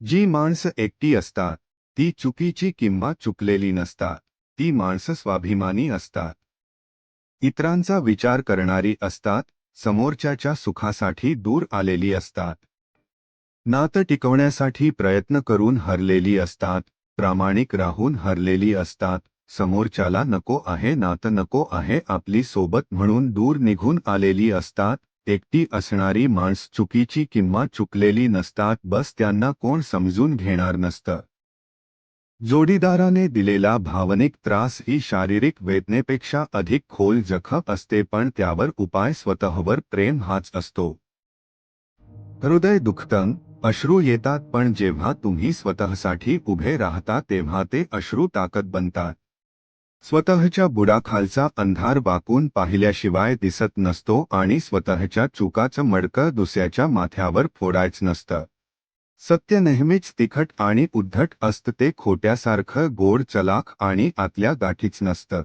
जी माणसं एकटी असतात ती चुकीची किंवा चुकलेली नसतात ती माणसं स्वाभिमानी असतात. इतरांचा विचार करणारी असतात समोरच्याच्या सुखासाठी दूर आलेली असतात. नातं टिकवण्यासाठी प्रयत्न करून हरलेली असतात प्रामाणिक राहून हरलेली असतात समोरच्याला नको आहे नातं नको आहे आपली सोबत म्हणून दूर निघून आलेली असतात एकटी असणारी माणस चुकीची किंवा चुकलेली नसतात बस त्यांना कोण समजून घेणार नसतं. जोडीदाराने दिलेला भावनिक त्रास ही शारीरिक वेदनेपेक्षा अधिक खोल जखम असते पण त्यावर उपाय स्वतःवर प्रेम हाच असतो. हृदय दुखतं अश्रू येतात पण जेव्हा तुम्ही स्वतःसाठी उभे राहता तेव्हा ते अश्रू ताकद बनतात. स्वतःच्या बुडाखालचा अंधार वाकून पाहिल्याशिवाय दिसत नसतो आणि स्वतःच्या चुकाचं मडकं दुसऱ्याच्या माथ्यावर फोडायचं नसतं. सत्य नेहमीच तिखट आणि उद्धट असतं ते खोट्यासारखं गोड चलाख आणि आतल्या गाठीच नसतं.